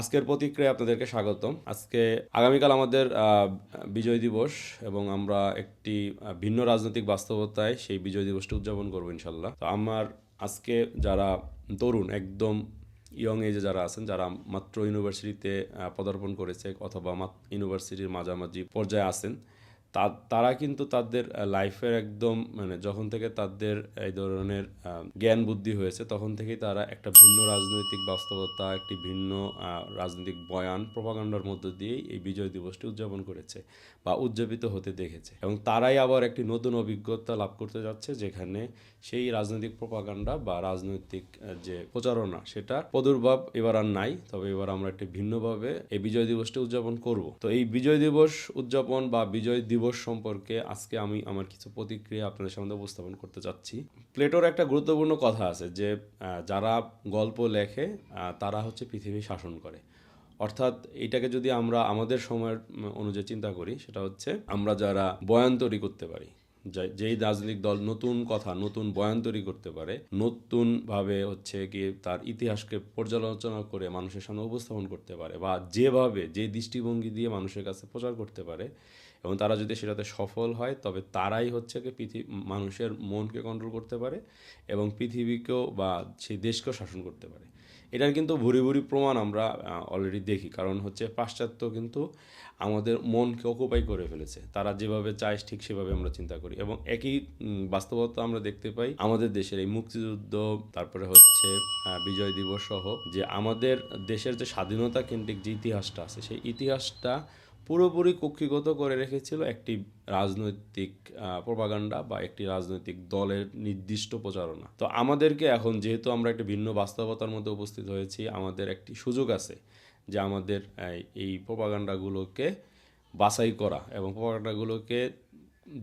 আজকের প্রতিক্রিয়া আপনাদেরকে স্বাগতম। আজকে আগামীকাল আমাদের বিজয় দিবস এবং আমরা একটি ভিন্ন রাজনৈতিক বাস্তবতায় সেই বিজয় দিবসটি উদযাপন করব ইনশাল্লাহ তো আমার আজকে যারা তরুণ, একদম ইয়ং এজে যারা আছেন, যারা মাত্র ইউনিভার্সিটিতে পদার্পণ করেছে অথবা ইউনিভার্সিটির মাঝামাঝি পর্যায়ে আছেন তা- তারা কিন্তু তাদের লাইফের একদম মানে যখন থেকে তাদের এই ধরনের জ্ঞান বুদ্ধি হয়েছে, তখন থেকেই তারা একটা ভিন্ন রাজনৈতিক বাস্তবতা, একটি ভিন্ন রাজনৈতিক বয়ান প্রপাগান্ডার মধ্য দিয়েই এই বিজয় দিবসটি উদযাপন করেছে বা উদযাপিত হতে দেখেছে। এবং তারাই আবার একটি নতুন অভিজ্ঞতা লাভ করতে যাচ্ছে, যেখানে সেই রাজনৈতিক প্রপাগান্ডা বা রাজনৈতিক যে প্রচারণা সেটা প্রাদুর্ভাব এবার আর নাই। তবে এবার আমরা একটি ভিন্নভাবে এই বিজয় দিবসটি উদযাপন করব। তো এই বিজয় দিবস উদযাপন বা বিজয় দিবস সম্পর্কে আজকে আমি আমার কিছু প্রতিক্রিয়া আপনাদের সামনে উপস্থাপন করতে চাচ্ছি। প্লেটোর একটা গুরুত্বপূর্ণ কথা আছে যে যারা গল্প লেখে তারা হচ্ছে পৃথিবী শাসন করে। অর্থাৎ এটাকে যদি আমরা আমাদের সময়ের অনুযায়ী চিন্তা করি, সেটা হচ্ছে আমরা যারা বয়ান তৈরি করতে পারি, যেই রাজনৈতিক দল নতুন কথা, নতুন বয়ান তৈরি করতে পারে, নতুনভাবে হচ্ছে কি তার ইতিহাসকে পর্যালোচনা করে মানুষের সামনে উপস্থাপন করতে পারে বা যেভাবে, যে দৃষ্টিভঙ্গি দিয়ে মানুষের কাছে প্রচার করতে পারে এবং তারা যদি সেটাতে সফল হয়, তবে তারাই হচ্ছে কি পৃথিবী, মানুষের মনকে কন্ট্রোল করতে পারে এবং পৃথিবীকেও বা সেই দেশকেও শাসন করতে পারে। এটার কিন্তু ভুরি ভুরি প্রমাণ আমরা অলরেডি দেখি। কারণ হচ্ছে পাশ্চাত্য কিন্তু আমাদের মনকে অকুপাই করে ফেলেছে। তারা যেভাবে চায়, ঠিক সেভাবে আমরা চিন্তা করি এবং একই বাস্তবতা আমরা দেখতে পাই আমাদের দেশের এই মুক্তিযুদ্ধ, তারপরে হচ্ছে বিজয় দিবস সহ যে আমাদের দেশের যে স্বাধীনতা কেন্দ্রিক যে ইতিহাসটা আছে, সেই ইতিহাসটা পুরোপুরি কক্ষিগত করে রেখেছিল একটি রাজনৈতিক প্রপাগান্ডা বা একটি রাজনৈতিক দলের নির্দিষ্ট প্রচারণা। তো আমাদেরকে এখন যেহেতু আমরা একটি ভিন্ন বাস্তবতার মধ্যে উপস্থিত হয়েছি, আমাদের একটি সুযোগ আছে যে আমাদের এই প্রভাগান্ডাগুলোকে বাছাই করা এবং প্রপাগান্ডাগুলোকে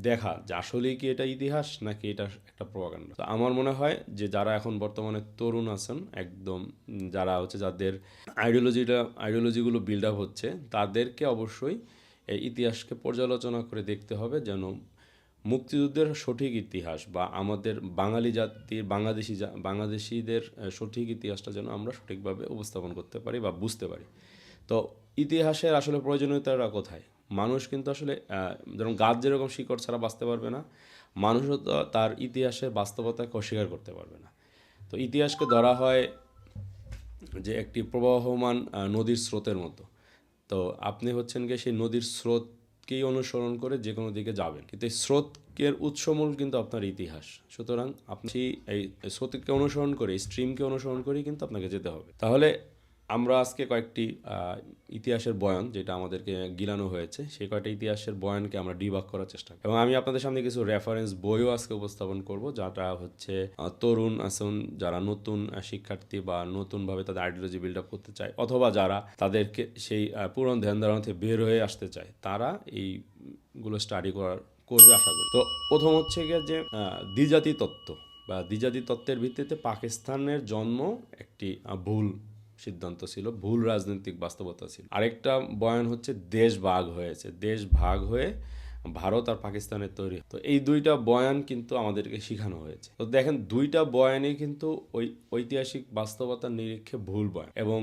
দেখা, যে আসলেই কি এটা ইতিহাস নাকি এটা একটা প্রপাগান্ডা তো আমার মনে হয় যে যারা এখন বর্তমানে তরুণ আছেন, একদম যারা হচ্ছে যাদের আইডিওলজিটা আইডিওলজিগুলো বিল্ড আপ হচ্ছে, তাদেরকে অবশ্যই এই ইতিহাসকে পর্যালোচনা করে দেখতে হবে যেন মুক্তিযুদ্ধের সঠিক ইতিহাস বা আমাদের বাঙালি জাতির বাংলাদেশি বাংলাদেশিদের সঠিক ইতিহাসটা যেন আমরা সঠিকভাবে উপস্থাপন করতে পারি বা বুঝতে পারি। তো ইতিহাসের আসলে প্রয়োজনীয়তাটা কোথায়? মানুষ কিন্তু আসলে যেমন গাছ যেরকম শিকড় ছাড়া বাঁচতে পারবে না, মানুষও তার ইতিহাসের বাস্তবতাকে অস্বীকার করতে পারবে না। তো ইতিহাসকে ধরা হয় যে একটি প্রবাহমান নদীর স্রোতের মতো। তো আপনি হচ্ছেন গিয়ে সেই নদীর স্রোতকেই অনুসরণ করে যে কোনো দিকে যাবেন। কিন্তু এই স্রোতের উৎসমূল কিন্তু আপনার ইতিহাস। সুতরাং আপনি এই স্রোতকে অনুসরণ করে স্ট্রিমকে অনুসরণ করেই কিন্তু আপনাকে যেতে হবে। তাহলে আমরা আজকে কয়েকটি ইতিহাসের বয়ান যেটা আমাদেরকে গিলানো হয়েছে, সেই কয়েকটা ইতিহাসের বয়ানকে আমরা ডিবাক করার চেষ্টা করি এবং আমি আপনাদের সামনে কিছু রেফারেন্স বইও আজকে উপস্থাপন করব, যেটা হচ্ছে তরুণ আছেন যারা নতুন শিক্ষার্থী বা নতুনভাবে তাদের আইডিওলজি বিল্ড আপ করতে চায়, অথবা যারা তাদেরকে সেই পুরনো ধ্যান ধারণা থেকে বের হয়ে আসতে চায়, তারা এইগুলো স্টাডি করার, করবে আশা করি। তো প্রথম হচ্ছে গিয়ে যে দ্বিজাতি তত্ত্ব বা দ্বিজাতি তত্ত্বের ভিত্তিতে পাকিস্তানের জন্ম একটি ভুল সিদ্ধান্ত ছিল, ভুল রাজনৈতিক বাস্তবতা ছিল। আরেকটা বয়ান হচ্ছে, দেশ ভাগ হয়েছে। দেশ ভাগ হয়ে ভারত আর পাকিস্তানের তৈরি তো এই দুইটা বয়ান কিন্তু আমাদেরকে শেখানো হয়েছে। তো দেখেন, দুইটা বয়ানই কিন্তু ওই ঐতিহাসিক বাস্তবতার নিরীক্ষে ভুল বয়ান। এবং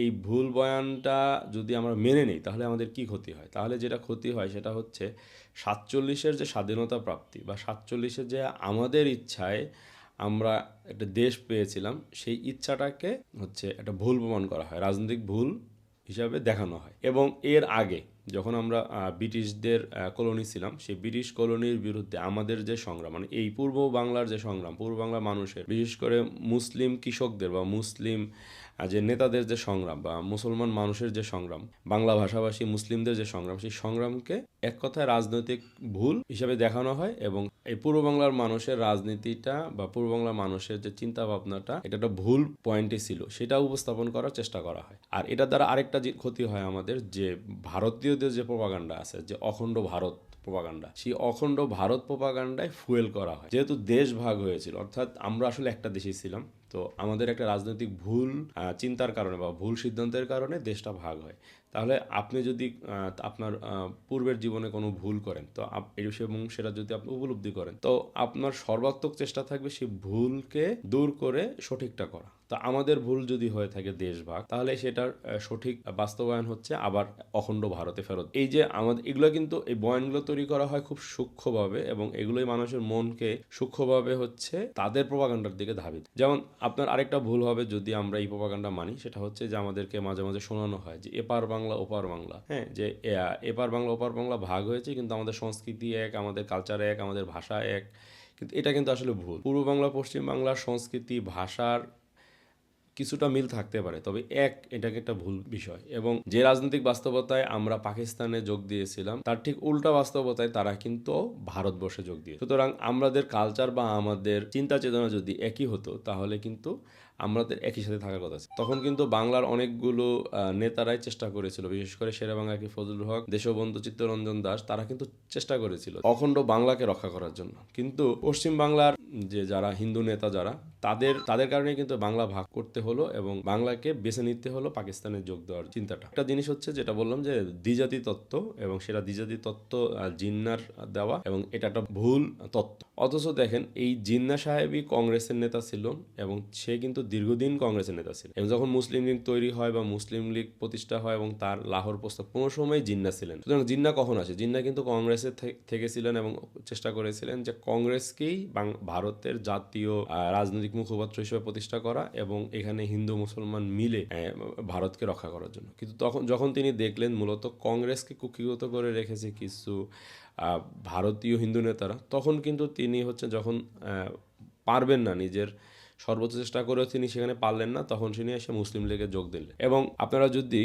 এই ভুল বয়ানটা যদি আমরা মেনে নিই, তাহলে আমাদের কি ক্ষতি হয়? তাহলে যেটা ক্ষতি হয়, সেটা হচ্ছে সাতচল্লিশের যে স্বাধীনতা প্রাপ্তি বা সাতচল্লিশের যে আমাদের ইচ্ছায় আমরা একটা দেশ পেয়েছিলাম, সেই ইচ্ছাটাকে হচ্ছে একটা ভুল প্রমাণ করা হয়, রাজনৈতিক ভুল হিসাবে দেখানো হয়। এবং এর আগে যখন আমরা ব্রিটিশদের কলোনি ছিলাম, সেই ব্রিটিশ কলোনির বিরুদ্ধে আমাদের যে সংগ্রাম মানে এই পূর্ব বাংলার যে সংগ্রাম, পূর্ব বাংলার মানুষের, বিশেষ করে মুসলিম কৃষকদের বা মুসলিম যে নেতাদের যে সংগ্রাম বা মুসলমান মানুষের যে সংগ্রাম, বাংলা ভাষাভাষী মুসলিমদের যে সংগ্রাম, সেই সংগ্রামকে এক কথায় রাজনৈতিক ভুল হিসাবে দেখানো হয় এবং এই পূর্ব বাংলার মানুষের রাজনীতিটা বা পূর্ব বাংলার মানুষের যে চিন্তা ভাবনাটা এটা একটা ভুল পয়েন্টে ছিল। সেটা উপস্থাপন করার চেষ্টা করা হয়। আর এটা দ্বারা আরেকটা ক্ষতি হয় আমাদের, যে ভারতীয়দের যে প্রপাগান্ডা আছে, যে অখণ্ড ভারত প্রপাগান্ডা সেই অখণ্ড ভারত প্রপাগান্ডায় ফুয়েল করা হয়। যেহেতু দেশ ভাগ হয়েছিল, অর্থাৎ আমরা আসলে একটা দেশে ছিলাম, তো আমাদের একটা রাজনৈতিক ভুল চিন্তার কারণে বা ভুল সিদ্ধান্তের কারণে দেশটা ভাগ হয়। তাহলে আপনি যদি আপনার পূর্বের জীবনে কোনো ভুল করেন, তো এবং সেটা যদি আপনি উপলব্ধি করেন, তো আপনার সর্বাত্মক চেষ্টা থাকবে সেই ভুলকে দূর করে সঠিকটা করা। তো আমাদের ভুল যদি হয়ে থাকে দেশভাগ, তাহলে সেটার সঠিক বাস্তবায়ন হচ্ছে আবার অখণ্ড ভারতে ফেরত। এই যে আমাদের এগুলো কিন্তু, এই বয়ানগুলো তৈরি করা হয় খুব সূক্ষ্মভাবে এবং এগুলোই মানুষের মনকে সূক্ষ্মভাবে হচ্ছে তাদের প্রপাগান্ডার দিকে ধাবিত। যেমন আপনার আরেকটা ভুল হবে যদি আমরা এই প্রপাগান্ডা মানি, সেটা হচ্ছে যে আমাদেরকে মাঝে মাঝে শোনানো হয় যে এপার বাংলা, ওপার বাংলা। হ্যাঁ যে এপার বাংলা, ওপার বাংলা ভাগ হয়েছে কিন্তু আমাদের সংস্কৃতি এক, আমাদের কালচার এক, আমাদের ভাষা এক, কিন্তু এটা কিন্তু আসলে ভুল। পূর্ব বাংলা, পশ্চিম বাংলার সংস্কৃতি, ভাষার কিছুটা মিল থাকতে পারে, তবে এক, এটাকে একটা ভুল বিষয়। এবং যে রাজনৈতিক বাস্তবতায় আমরা পাকিস্তানে যোগ দিয়েছিলাম, তার ঠিক উল্টা বাস্তবতায় তারা কিন্তু ভারতবর্ষে যোগ দিয়ে সুতরাং আমাদের কালচার বা আমাদের চিন্তা চেতনা যদি একই হতো, তাহলে কিন্তু আমাদের একই সাথে থাকার কথা। তখন কিন্তু বাংলার অনেকগুলো নেতারাই চেষ্টা করেছিল, বিশেষ করে শেরে বাংলা কি ফজলুল হক, দেশবন্ধু চিত্তরঞ্জন দাস, তারা কিন্তু চেষ্টা করেছিল অখণ্ড বাংলাকে রক্ষা করার জন্য। কিন্তু পশ্চিম বাংলার যে যারা হিন্দু নেতা যারা, তাদের তাদের কারণে কিন্তু বাংলা ভাগ করতে হলো এবং বাংলাকে বেছে নিতে হলো পাকিস্তানে যোগ দেওয়ার চিন্তাটা। একটা জিনিস হচ্ছে যেটা বললাম যে দ্বিজাতি তত্ত্ব এবং সেটা দ্বিজাতি তত্ত্ব জিন্নার দেওয়া এবং এটা একটা ভুল তত্ত্ব। অথচ দেখেন এই জিন্না সাহেবই কংগ্রেসের নেতা ছিল এবং সে কিন্তু দীর্ঘদিন কংগ্রেসের নেতা ছিলেন এবং যখন মুসলিম লীগ তৈরি হয় বা মুসলিম লীগ প্রতিষ্ঠা হয় এবং তার লাহোর প্রস্তাব কোনো সময় জিন্না ছিলেন সুতরাং জিন্না কখন আসে? জিন্না কিন্তু কংগ্রেসের থেকে ছিলেন এবং চেষ্টা করেছিলেন যে কংগ্রেসকেই ভারতের জাতীয় রাজনৈতিক মুখপাত্র হিসেবে প্রতিষ্ঠা করা এবং এখানে হিন্দু মুসলমান মিলে ভারতকে রক্ষা করার জন্য। কিন্তু তখন, যখন তিনি দেখলেন মূলত কংগ্রেসকে কুক্ষিগত করে রেখেছে কিছু ভারতীয় হিন্দু নেতারা, তখন কিন্তু তিনি হচ্ছে যখন পারবেন না নিজের সর্বোচ্চ চেষ্টা করেও তিনি সেখানে পারলেন না, তখন তিনি এসে মুসলিম লীগে যোগ দিলেন। এবং আপনারা যদি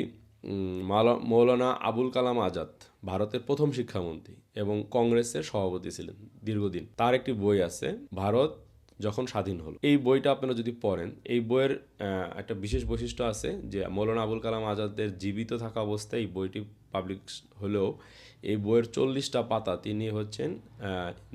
মৌলানা আবুল কালাম আজাদ ভারতের প্রথম শিক্ষামন্ত্রী এবং কংগ্রেসের সভাপতি ছিলেন দীর্ঘদিন, তার একটি বই আছে, ভারত যখন স্বাধীন হলো। এই বইটা আপনারা যদি পড়েন, এই বইয়ের একটা বিশেষ বৈশিষ্ট্য আছে যে মৌলানা আবুল কালাম আজাদের জীবিত থাকা অবস্থায় এই বইটি পাবলিক হলেও এই বইয়ের চল্লিশটা পাতা তিনি হচ্ছেন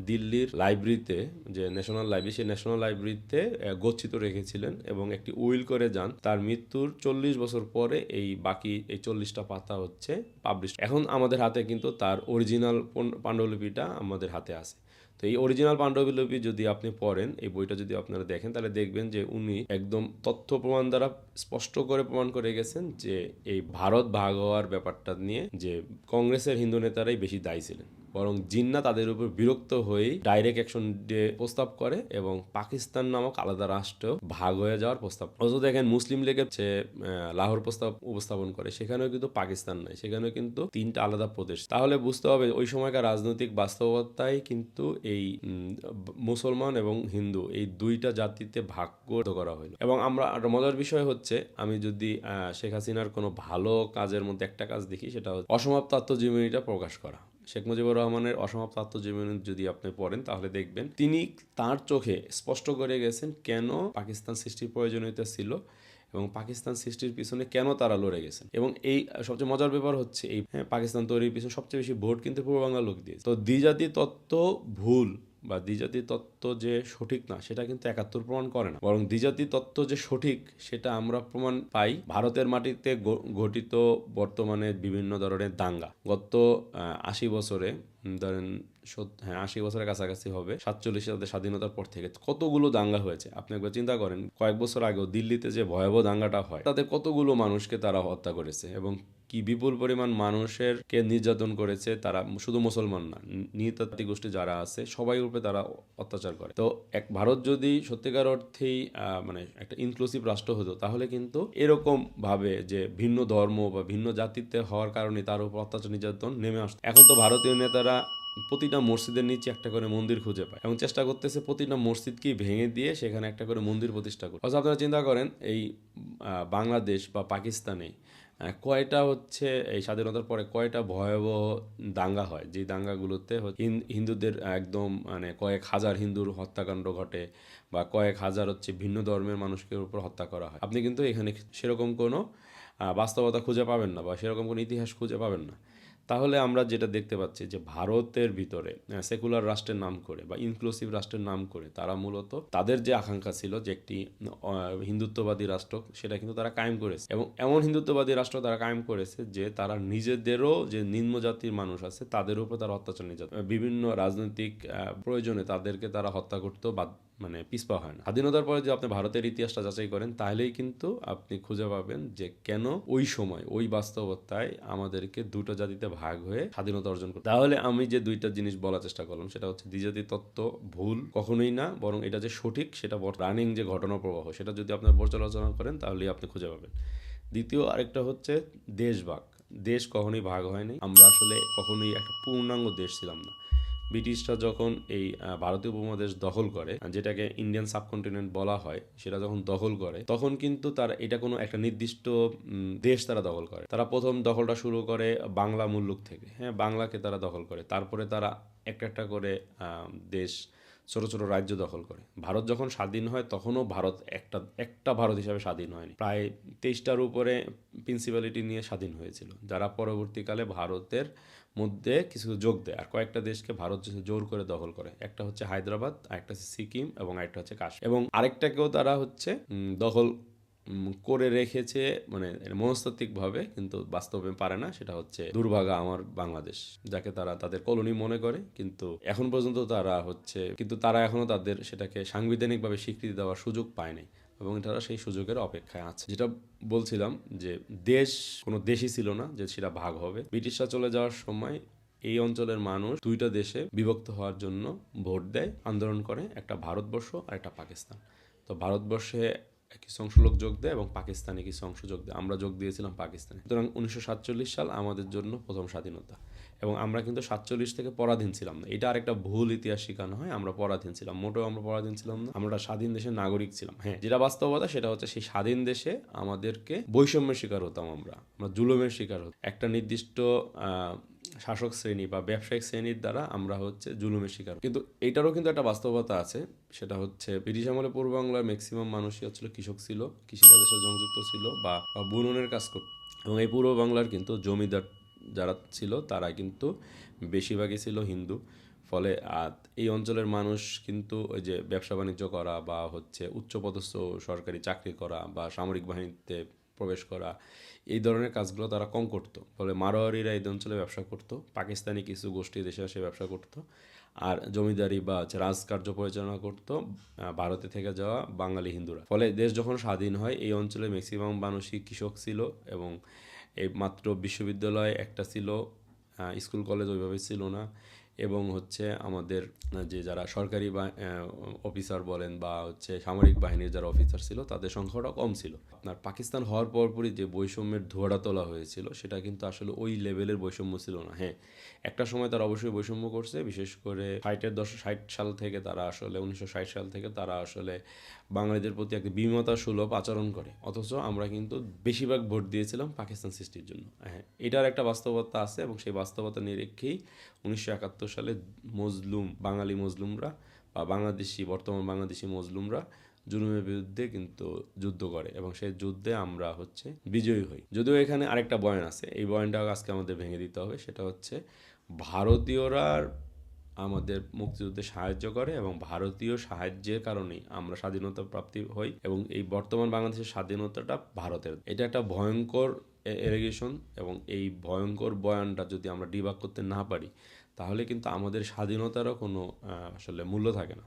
দিল্লির লাইব্রেরিতে যে ন্যাশনাল লাইব্রেরি সেই ন্যাশনাল লাইব্রেরিতে গচ্ছিত রেখেছিলেন এবং একটি উইল করে যান। তার মৃত্যুর চল্লিশ বছর পরে এই বাকি এই চল্লিশটা পাতা হচ্ছে পাবলিশ এখন আমাদের হাতে কিন্তু তার অরিজিনাল পাণ্ডুলিপিটা আমাদের হাতে আছে। তো এই অরিজিনাল পাণ্ডুলিপি যদি আপনি পড়েন, এই বইটা যদি আপনারা দেখেন, তাহলে দেখবেন যে উনি একদম তথ্য প্রমাণ দ্বারা স্পষ্ট করে প্রমাণ করে গেছেন যে এই ভারত ভাগ হওয়ার ব্যাপারটা নিয়ে যে কংগ্রেসের হিন্দু নেতারাই বেশি দায়ী ছিলেন। বরং জিন্না তাদের উপর বিরক্ত হয়েই ডাইরেক্ট অ্যাকশন ডে প্রস্তাব করে এবং পাকিস্তান নামক আলাদা রাষ্ট্র ভাগ হয়ে যাওয়ার প্রস্তাব অথচ দেখেন মুসলিম লীগের যে লাহোর প্রস্তাব উপস্থাপন করে, সেখানেও কিন্তু পাকিস্তান নাই, সেখানেও কিন্তু তিনটা আলাদা প্রদেশ। তাহলে বুঝতে হবে ওই সময়কার রাজনৈতিক বাস্তবতায় কিন্তু এই মুসলমান এবং হিন্দু এই দুইটা জাতিতে ভাগ করে হলো এবং আমরা মজার বিষয় হচ্ছে, আমি যদি শেখ হাসিনার কোনো ভালো কাজের মধ্যে একটা কাজ দেখি, সেটা হচ্ছে অসমাপ্ত আত্মজীবনীটা প্রকাশ করা। শেখ মুজিবুর রহমানের অসমাপ্ত আত্মজীবনী যদি আপনি পড়েন তাহলে দেখবেন তিনি তার চোখে স্পষ্ট করে গেছেন কেন পাকিস্তান সৃষ্টির প্রয়োজনীয়তা ছিল এবং পাকিস্তান সৃষ্টির পিছনে কেন তারা লড়ে গেছেন। এবং এই সবচেয়ে মজার ব্যাপার হচ্ছে এই হ্যাঁ, পাকিস্তান তৈরির পিছনে সবচেয়ে বেশি ভোট কিন্তু পূর্ব বাংলার লোক দিয়েছে। তো দ্বিজাতি তত্ত্ব ভুল। বা দ্বিজাতি তত্ত্ব যে সঠিক না, সেটা কিন্তু একাত্তর প্রমাণ করে না। বরং দ্বিজাতি তত্ত্ব যে সঠিক, সেটা আমরা প্রমাণ পাই ভারতের মাটিতে ঘটিত বর্তমানে বিভিন্ন ধরনের দাঙ্গা। গত আশি বছরে ধরেন হ্যাঁ আশি বছরের কাছাকাছি হবে সাতচল্লিশ সালের স্বাধীনতার পর থেকে কতগুলো দাঙ্গা হয়েছে? আপনি একবার চিন্তা করেন, কয়েক বছর আগেও দিল্লিতে যে ভয়াবহ দাঙ্গাটা হয়, তাতে কতগুলো মানুষকে তারা হত্যা করেছে এবং কি বিপুল পরিমাণ মানুষের কে নির্যাতন করেছে তারা শুধু মুসলমান না নৃতাত্ত্বিক গোষ্ঠী যারা আছে, সবাই উপরে তারা অত্যাচার করে। তো এক ভারত যদি সত্যিকার অর্থেই মানে একটা ইনক্লুসিভ রাষ্ট্র হতো, তাহলে কিন্তু এরকম ভাবে যে ভিন্ন ধর্ম বা ভিন্ন জাতিতে হওয়ার কারণে তার উপর অত্যাচার, নির্যাতন নেমে আসতো। এখন তো ভারতীয় নেতারা প্রতিটা মসজিদের নিচে একটা করে মন্দির খুঁজে পায় এবং চেষ্টা করতেছে প্রতিটা মসজিদকেই ভেঙে দিয়ে সেখানে একটা করে মন্দির প্রতিষ্ঠা করে অথচ আপনারা চিন্তা করেন, এই বাংলাদেশ বা পাকিস্তানে কয়টা হচ্ছে, এই স্বাধীনতার পরে কয়টা ভয়াবহ দাঙ্গা হয়? যে দাঙ্গাগুলোতে হিন্দুদের একদম মানে কয়েক হাজার হিন্দুর হত্যাকাণ্ড ঘটে বা কয়েক হাজার হচ্ছে ভিন্ন ধর্মের মানুষকে উপর হত্যা করা হয়। আপনি কিন্তু এখানে সেরকম কোনো বাস্তবতা খুঁজে পাবেন না বা সেরকম কোনো ইতিহাস খুঁজে পাবেন না। তাহলে আমরা যেটা দেখতে পাচ্ছি যে ভারতের ভিতরে সেকুলার রাষ্ট্রের নাম করে বা ইনক্লুসিভ রাষ্ট্রের নাম করে তারা মূলত তাদের যে আকাঙ্ক্ষা ছিল যে একটি হিন্দুত্ববাদী রাষ্ট্র, সেটা কিন্তু তারা কায়েম করেছে। এবং এমন হিন্দুত্ববাদী রাষ্ট্র তারা কায়েম করেছে যে তারা নিজেদেরও যে নিম্ন জাতির মানুষ আছে, তাদের উপর তারা অত্যাচার নির্যাতন, বিভিন্ন রাজনৈতিক প্রয়োজনে তাদেরকে তারা হত্যা করতেও বাদ মানে পিছপা হয় না। স্বাধীনতার পরে যে আপনি ভারতের ইতিহাসটা যাচাই করেন, তাহলেই কিন্তু আপনি খুঁজে পাবেন যে কেন ওই সময়, ওই বাস্তবতায় আমাদেরকে দুটো জাতিতে ভাগ হয়ে স্বাধীনতা অর্জন করতে তাহলে আমি যে দুইটা জিনিস বলার চেষ্টা করলাম, সেটা হচ্ছে দ্বিজাতি তত্ত্ব ভুল কখনোই না, বরং এটা যে সঠিক, সেটা রানিং যে ঘটনা প্রবাহ, সেটা যদি আপনার পর্যালোচনা করেন, তাহলেই আপনি খুঁজে পাবেন। দ্বিতীয় আরেকটা হচ্ছে দেশভাগ দেশ কখনোই ভাগ হয়নি। আমরা আসলে কখনোই একটা পূর্ণাঙ্গ দেশ ছিলাম না। ব্রিটিশরা যখন এই ভারতীয় উপমহাদেশ দখল করে, যেটাকে ইন্ডিয়ান সাবকন্টিনেন্ট বলা হয়, সেটা যখন দখল করে, তখন কিন্তু তারা এটা কোনো একটা নির্দিষ্ট দেশ তারা দখল করে। তারা প্রথম দখলটা শুরু করে বাংলা মুল্লুক থেকে। হ্যাঁ বাংলাকে তারা দখল করে। তারপরে তারা একটা একটা করে দেশ, ছোট ছোট রাজ্য দখল করে। ভারত যখন স্বাধীন হয়, তখনও ভারত একটা একটা ভারত হিসাবে স্বাধীন হয়নি। প্রায় তেইশটার উপরে প্রিন্সিপালিটি নিয়ে স্বাধীন হয়েছিল। যারা পরবর্তীকালে ভারতের মধ্যে কিছু যোগ দেয়, আর কয়েকটা দেশকে ভারত জোর করে দখল করে, একটা হচ্ছে হায়দ্রাবাদ আরেকটা হচ্ছে সিকিম, এবং আরেকটা হচ্ছে কাশ্মীর। এবং আরেকটাকেও তারা হচ্ছে দখল করে রেখেছে মানে মনস্তাত্ত্বিকভাবে, কিন্তু বাস্তবে পারে না, সেটা হচ্ছে দুর্ভাগা আমার বাংলাদেশ, যাকে তারা তাদের কলোনি মনে করে, কিন্তু এখন পর্যন্ত তারা হচ্ছে, কিন্তু তারা এখনও তাদের সেটাকে সাংবিধানিকভাবে স্বীকৃতি দেওয়ার সুযোগ পায় নাই। এবং তারা সেই সুযোগের অপেক্ষায় আছে। যেটা বলছিলাম যে দেশ, কোনো দেশই ছিল না যে সেটা ভাগ হবে। ব্রিটিশরা চলে যাওয়ার সময় এই অঞ্চলের মানুষ দুইটা দেশে বিভক্ত হওয়ার জন্য ভোট দেয়, আন্দোলন করে, একটা ভারতবর্ষ আর একটা পাকিস্তান। তো ভারতবর্ষে কিছু অংশ লোক যোগ দেয় এবং পাকিস্তানে কিছু অংশ যোগ দেয়। আমরা যোগ দিয়েছিলাম পাকিস্তানে। সুতরাং উনিশশো সাতচল্লিশ সাল আমাদের জন্য প্রথম স্বাধীনতা। এবং আমরা কিন্তু সাতচল্লিশ থেকে পরাধীন ছিলাম না। এটা আরেকটা ভুল ইতিহাস শেখানো হয়, আমরা পরাধীন ছিলাম। মোটেও আমরা পরাধীন ছিলাম না, আমরা স্বাধীন দেশের নাগরিক ছিলাম। হ্যাঁ যেটা বাস্তবতা সেটা হচ্ছে সেই স্বাধীন দেশে আমাদেরকে বৈষম্যের শিকার হতাম আমরা আমরা জুলুমের শিকার হতাম। একটা নির্দিষ্ট শাসক শ্রেণি বা ব্যবসায়িক শ্রেণির দ্বারা আমরা হচ্ছে জুলুমের শিকার কিন্তু এটারও কিন্তু একটা বাস্তবতা আছে, সেটা হচ্ছে ব্রিটিশ আমলে পূর্ব বাংলার ম্যাক্সিমাম মানুষই হচ্ছিল কৃষক ছিল, কৃষিকাজের সাথে সংযুক্ত ছিল বা বুননের কাজ করত। এবং এই পূর্ব বাংলার কিন্তু জমিদার যারা ছিল, তারা কিন্তু বেশিরভাগই ছিল হিন্দু। ফলে এই অঞ্চলের মানুষ কিন্তু ওই যে ব্যবসা বাণিজ্য করা বা হচ্ছে উচ্চপদস্থ সরকারি চাকরি করা বা সামরিক বাহিনীতে প্রবেশ করা, এই ধরনের কাজগুলো তারা কম করতো। ফলে মারোয়ারিরা এই অঞ্চলে ব্যবসা করতো, পাকিস্তানি কিছু গোষ্ঠী দেশে এসে ব্যবসা করতো। আর জমিদারি বা রাজকার্য পরিচালনা করতো ভারতে থেকে যাওয়া বাঙালি হিন্দুরা। ফলে দেশ যখন স্বাধীন হয়, এই অঞ্চলে ম্যাক্সিমাম মানুষই কৃষক ছিল এবং এই মাত্র বিশ্ববিদ্যালয় একটা ছিল স্কুল কলেজ ওইভাবে ছিল না এবং হচ্ছে আমাদের যে যারা সরকারি অফিসার বলেন বা হচ্ছে সামরিক বাহিনীর যারা অফিসার ছিল, তাদের সংখ্যাটা কম ছিল। আপনার পাকিস্তান হওয়ার পরপরই যে বৈষম্যের ধোয়াটা তোলা হয়েছিল, সেটা কিন্তু আসলে ওই লেভেলের বৈষম্য ছিল না। হ্যাঁ একটা সময় তারা অবশ্যই বৈষম্য করছে, বিশেষ করে ষাটের দশ, ষাট সাল থেকে তারা আসলে, উনিশশো ষাট সাল থেকে তারা আসলে বাঙালিদের প্রতি একটা বিমতা সুলভ আচরণ করে। অথচ আমরা কিন্তু বেশিরভাগ ভোট দিয়েছিলাম পাকিস্তান সৃষ্টির জন্য। হ্যাঁ এটার একটা বাস্তবতা আছে এবং সেই বাস্তবতা নিরীক্ষেই উনিশশো একাত্তর সালে মজলুম, বাঙালি মজলুমরা বা বাংলাদেশি, বর্তমান বাংলাদেশি মজলুমরা জুলুমের বিরুদ্ধে কিন্তু যুদ্ধ করে এবং সেই যুদ্ধে আমরা হচ্ছে বিজয়ী হই। যদিও এখানে আরেকটা বয়ান আছে, এই বয়ানটাও আজকে আমাদের ভেঙে দিতে হবে। সেটা হচ্ছে, ভারতীয়রা আমাদের মুক্তিযুদ্ধে সাহায্য করে এবং ভারতীয় সাহায্যের কারণেই আমরা স্বাধীনতা প্রাপ্তি হই এবং এই বর্তমান বাংলাদেশের স্বাধীনতাটা ভারতের। এটা একটা ভয়ঙ্কর এলিগেশন এবং এই ভয়ঙ্কর বয়ানটা যদি আমরা ডিবাক করতে না পারি, তাহলে কিন্তু আমাদের স্বাধীনতারও কোনো আসলে মূল্য থাকে না।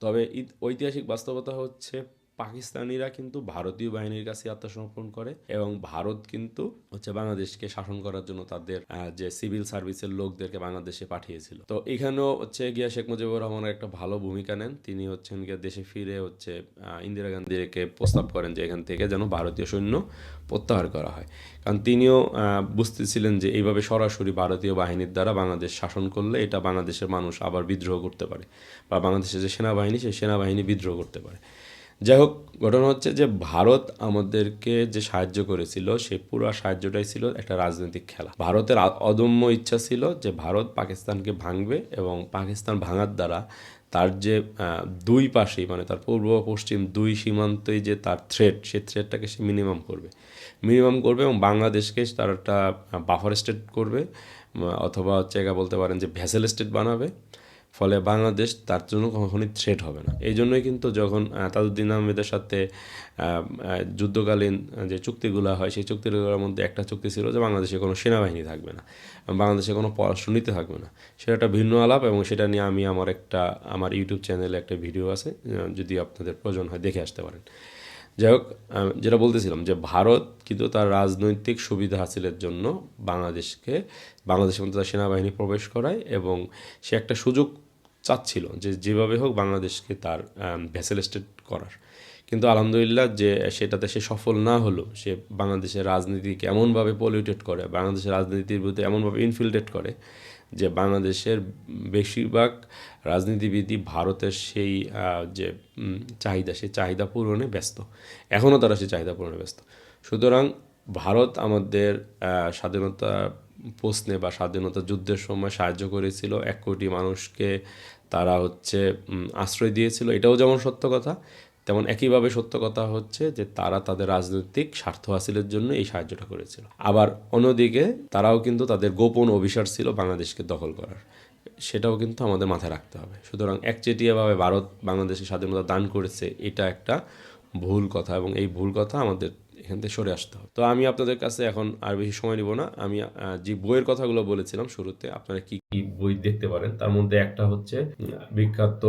তবে ঐতিহাসিক বাস্তবতা হচ্ছে পাকিস্তানিরা কিন্তু ভারতীয় বাহিনীর কাছে আত্মসমর্পণ করে এবং ভারত কিন্তু হচ্ছে বাংলাদেশকে শাসন করার জন্য তাদের যে সিভিল সার্ভিসের লোকদেরকে বাংলাদেশে পাঠিয়েছিল। তো এখানেও হচ্ছে গিয়া শেখ মুজিবুর রহমানের একটা ভালো ভূমিকা নেন। তিনি হচ্ছেন গিয়ে দেশে ফিরে হচ্ছে ইন্দিরা গান্ধীকে প্রস্তাব করেন যে এখান থেকে যেন ভারতীয় সৈন্য প্রত্যাহার করা হয়। কারণ তিনিও বুঝতেছিলেন যে এইভাবে সরাসরি ভারতীয় বাহিনীর দ্বারা বাংলাদেশ শাসন করলে এটা বাংলাদেশের মানুষ আবার বিদ্রোহ করতে পারে বা বাংলাদেশের যে সেনাবাহিনী, সেই সেনাবাহিনী বিদ্রোহ করতে পারে। যাই হোক, ঘটনা হচ্ছে যে ভারত আমাদেরকে যে সাহায্য করেছিল, সে পুরো সাহায্যটাই ছিল একটা রাজনৈতিক খেলা। ভারতের অদম্য ইচ্ছা ছিল যে ভারত পাকিস্তানকে ভাঙবে এবং পাকিস্তান ভাঙার দ্বারা তার যে দুই পাশেই মানে তার পূর্ব পশ্চিম দুই সীমান্তেই যে তার থ্রেড সে থ্রেডটাকে সে মিনিমাম করবে। মিনিমাম করবে এবং বাংলাদেশকে তার একটা বাফার স্টেট করবে অথবা হচ্ছে বলতে পারেন যে ভ্যাসেল স্টেট বানাবে। ফলে বাংলাদেশ তার জন্য কখনোই থ্রেট হবে না। এই জন্যই কিন্তু যখন তাজউদ্দিন আহমেদের সাথে যুদ্ধকালীন যে চুক্তিগুলো হয়, সেই চুক্তিগুলোর মধ্যে একটা চুক্তি ছিল যে বাংলাদেশে কোনো সেনাবাহিনী থাকবে না বাংলাদেশে কোনো পররাষ্ট্রনীতি থাকবে না। সেটা একটা ভিন্ন আলাপ এবং সেটা নিয়ে আমি আমার একটা, আমার ইউটিউব চ্যানেলে একটা ভিডিও আছে যদি আপনাদের প্রয়োজন হয় দেখে আসতে পারেন। যাই হোক যেটা বলতেছিলাম যে ভারত কিন্তু তার রাজনৈতিক সুবিধা হাসিলের জন্য বাংলাদেশকে, বাংলাদেশের মধ্যে তার সেনাবাহিনী প্রবেশ করায় এবং সে একটা সুযোগ চাচ্ছিল যে যেভাবে হোক বাংলাদেশকে তার ভ্যাসেল স্টেট করার। কিন্তু আলহামদুলিল্লাহ যে সেটাতে সে সফল না হলো, সে বাংলাদেশের রাজনীতিকে এমনভাবে পলিউটেড করে, বাংলাদেশের রাজনীতির বিরুদ্ধে এমনভাবে ইনফিল্ট্রেট করে যে বাংলাদেশের বেশিরভাগ রাজনীতিবিদই ভারতের সেই যে চাহিদা, সেই চাহিদা পূরণে ব্যস্ত। এখনও তারা সেই চাহিদা পূরণে ব্যস্ত। সুতরাং ভারত আমাদের স্বাধীনতা প্রশ্নে বা স্বাধীনতা যুদ্ধের সময় সাহায্য করেছিল। এক কোটি মানুষকে তারা হচ্ছে আশ্রয় দিয়েছিল। এটাও যেমন সত্য কথা, তেমন একইভাবে সত্য কথা হচ্ছে যে তারা তাদের রাজনৈতিক স্বার্থ হাসিলের জন্য এই সাহায্যটা করেছিল। আবার অন্যদিকে তারাও কিন্তু তাদের গোপন অভিসার ছিল বাংলাদেশকে দখল করার। সেটাও কিন্তু আমাদের মাথায় রাখতে হবে। সুতরাং একচেটিয়াভাবে ভারত বাংলাদেশের স্বাধীনতা দান করেছে, এটা একটা ভুল কথা এবং এই ভুল কথা আমাদের এখান থেকে সরে আসতে হবে। তো আমি আপনাদের কাছে এখন আর বেশি সময় নিব না। আমি যে বইয়ের কথাগুলো বলেছিলাম শুরুতে, আপনারা কি কি বই দেখতে পারেন? তার মধ্যে একটা হচ্ছে বিখ্যাত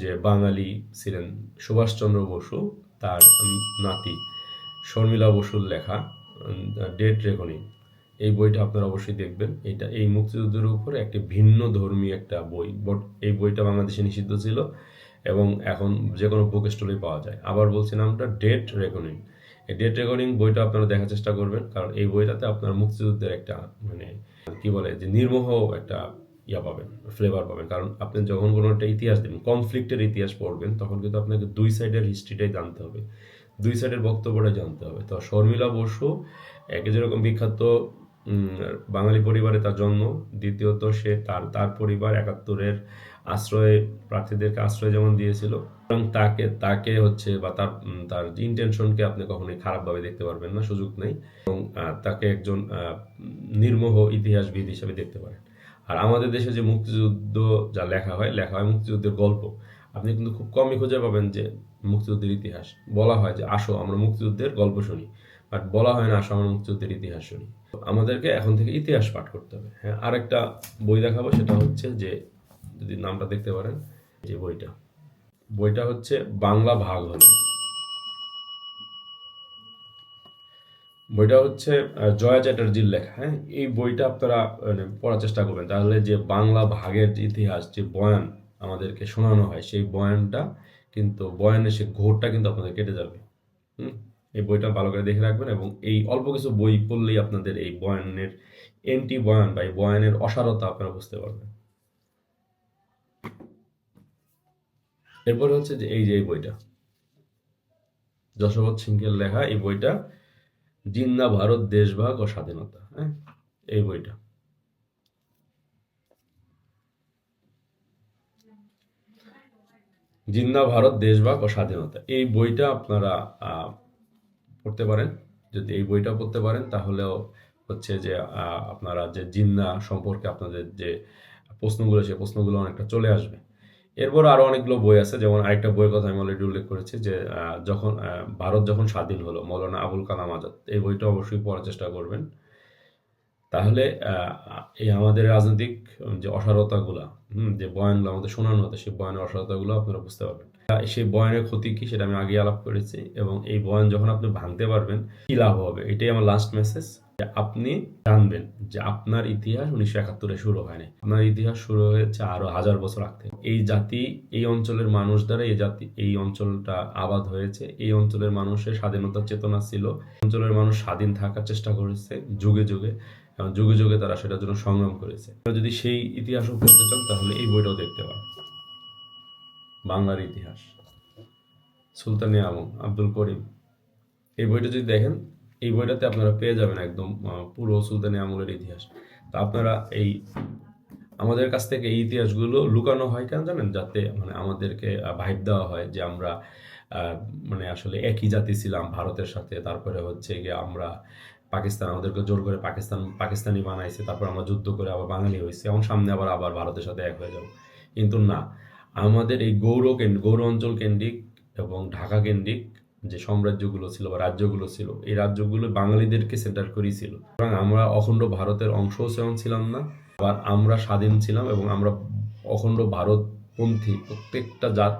যে বাঙালি ছিলেন সুভাষচন্দ্র বসু, তার নাতি শর্মিলা বসুর লেখা ডেট রেকনিং এই বইটা আপনারা অবশ্যই দেখবেন। এটা, এই মুক্তিযুদ্ধের উপরে একটি ভিন্ন ধর্মী একটা বই। বট, এই বইটা বাংলাদেশে নিষিদ্ধ ছিল এবং এখন যে কোনো বুক স্টলেই পাওয়া যায়। আবার বলছি নামটা ডেট রেকর্ডিং এই ডেট রেকর্ডিং বইটা আপনারা দেখার চেষ্টা করবেন, কারণ এই বইটাতে আপনার মুক্তিযুদ্ধের একটা মানে কি বলে যে নির্মোহ একটা ইয়া পাবেন ফ্লেভার পাবেন। কারণ আপনি যখন কোনো একটা ইতিহাস দেবেন কনফ্লিক্টের ইতিহাস পড়বেন, তখন কিন্তু আপনাকে দুই সাইডের হিস্ট্রিটাই জানতে হবে। দুই সাইডের বক্তব্যটা জানতে হবে। তো শর্মিলা বসু, একে যেরকম বিখ্যাত বাঙালি পরিবারে তার জন্ম, দ্বিতীয়ত সে তার তার পরিবার একাত্তরের আশ্রয়, প্রার্থীদেরকে আশ্রয় যেমন দিয়েছিল, এবং তাকে তাকে হচ্ছে বা তার তার ইন্টেনশনকে আপনি কখনোই খারাপভাবে দেখতে পারবেন না, সুযোগ নেই, এবং তাকে একজন নির্মোহ ইতিহাসবিদ হিসেবে দেখতে পারেন। আর আমাদের দেশে যে মুক্তিযুদ্ধ যা লেখা হয় লেখা হয় মুক্তিযুদ্ধের গল্প। আপনি কিন্তু খুব কমই খুঁজে পাবেন যে মুক্তিযুদ্ধের ইতিহাস। বলা হয় যে, আসো, আমরা মুক্তিযুদ্ধের গল্প শুনি। বাট বলা হয় না, আসো, আমরা মুক্তিযুদ্ধের ইতিহাস শুনি। আমাদেরকে এখন থেকে ইতিহাস পাঠ করতে হবে। হ্যাঁ আরেকটা বই দেখাবো, সেটা হচ্ছে যে যদি নামটা দেখতে পারেন যে বইটা। বইটা হচ্ছে বাংলা ভাগ হলো। বইটা হচ্ছে জয়া চ্যাটার্জির লেখা। হ্যাঁ এই বইটা আপনারা মানে, পড়ার চেষ্টা করবেন। তাহলে যে বাংলা ভাগের ইতিহাস যে বয়ান আমাদেরকে শোনানো হয় সেই বয়ানটা কিন্তু বয়ানের সে ঘোরটা কিন্তু আপনাদের কেটে যাবে। হুম? এই বইটা ভালো করে দেখে রাখবেন এবং এই অল্প কিছু বই পড়লেই আপনাদের এই বয়ানের এন্টি বয়ান বা এই বয়ানের অসারতা আপনারা বুঝতে পারবেন। এরপরে হচ্ছে যে এই যে এই বইটা। যশোবৎ সিংহের লেখা এই বইটা জিন্দা ভারত, দেশভাগ ও স্বাধীনতা হ্যাঁ? এই বইটা। জিন্দা ভারত, দেশভাগ ও স্বাধীনতা। এই বইটা আপনারা পড়তে পারেন। যদি এই বইটা পড়তে পারেন, তাহলেও হচ্ছে যে আপনারা যে জিন্না সম্পর্কে আপনাদের যে প্রশ্নগুলো, সেই প্রশ্নগুলো অনেকটা চলে আসবে। এরপর আরও অনেকগুলো বই আছে, যেমন আরেকটা বইয়ের কথা আমি অলরেডি উল্লেখ করেছি যে যখন ভারত যখন স্বাধীন হলো, মৌলানা আবুল কালাম আজাদ, এই বইটা অবশ্যই পড়ার চেষ্টা করবেন। তাহলে এই আমাদের রাজনৈতিক যে অসারতাগুলা যে বয়ানগুলো আমাদের শোনানো হতো, সেই বয়ানের অসারতাগুলো আপনারা বুঝতে পারবেন। সেই বয়ানের ক্ষতি কি সেটা আমি আগে আলাপ করেছি এবং এই বয়ান যখন আপনি ভাঙতে পারবেন, কি লাভ হবে? এটাই আমার লাস্ট মেসেজ আপনি জানবেন যে আপনার ইতিহাস উনিশশো একাত্তরে শুরু হয়নি। আপনার ইতিহাস শুরু হয়েছে আরও হাজার বছর আগ এই জাতি, এই অঞ্চলের মানুষ দ্বারা এই জাতি, এই অঞ্চলটা আবাদ হয়েছে। এই অঞ্চলের মানুষের স্বাধীনতার চেতনা ছিল। অঞ্চলের মানুষ স্বাধীন থাকার চেষ্টা করেছে যুগে যুগে এবং যুগে যুগে তারা সেটার জন্য সংগ্রাম করেছে। যদি সেই ইতিহাসও পড়তে চান, তাহলে এই বইটাও দেখতে পারেন। বাংলার ইতিহাস। সুলতানি আমম আব্দুল করিম। এই বইটা যদি দেখেন, এই বইটাতে আপনারা পেয়ে যাবেন একদম পুরো সুলতানি আমলের ইতিহাস। তো আপনারা এই, আমাদের কাছ থেকে এই ইতিহাসগুলো লুকানো হয় কেন জানেন? যাতে মানে আমাদেরকে ভাইব দেওয়া হয় যে আমরা মানে আসলে একই জাতি ছিলাম ভারতের সাথে। তারপরে হচ্ছে গিয়ে আমরা পাকিস্তান, আমাদেরকে জোর করে পাকিস্তান, পাকিস্তানি বানাইছে। তারপর আমরা যুদ্ধ করে আবার বাঙালি হয়েছে এবং সামনে আবার আবার ভারতের সাথে এক হয়ে যাব। কিন্তু না আমাদের এই গৌর গৌর অঞ্চল কেন্দ্রিক এবং ঢাকা কেন্দ্রিক যে সাম্রাজ্যগুলো ছিল বা রাজ্যগুলো ছিল, এই রাজ্যগুলো বাঙালিদেরকে সেন্টার করেই ছিল। সুতরাং আমরা অখণ্ড ভারতের অংশও সেমন ছিলাম না, আবার আমরা স্বাধীন ছিলাম এবং আমরা অখণ্ড ভারতপন্থী প্রত্যেকটা জাত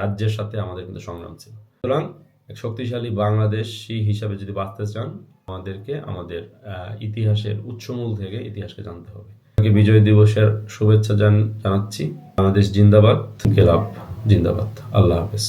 রাজ্যের সাথে আমাদের কিন্তু সংগ্রাম ছিল। সুতরাং এক শক্তিশালী বাংলাদেশী হিসাবে যদি বাঁচতে চান, আমাদেরকে আমাদের ইতিহাসের উৎসমূল থেকে ইতিহাসকে জানতে হবে। বিজয় দিবসের শুভেচ্ছা জানাচ্ছি। বাংলাদেশ জিন্দাবাদ গেলাপ জিন্দাবাদ। আল্লাহ হাফেজ।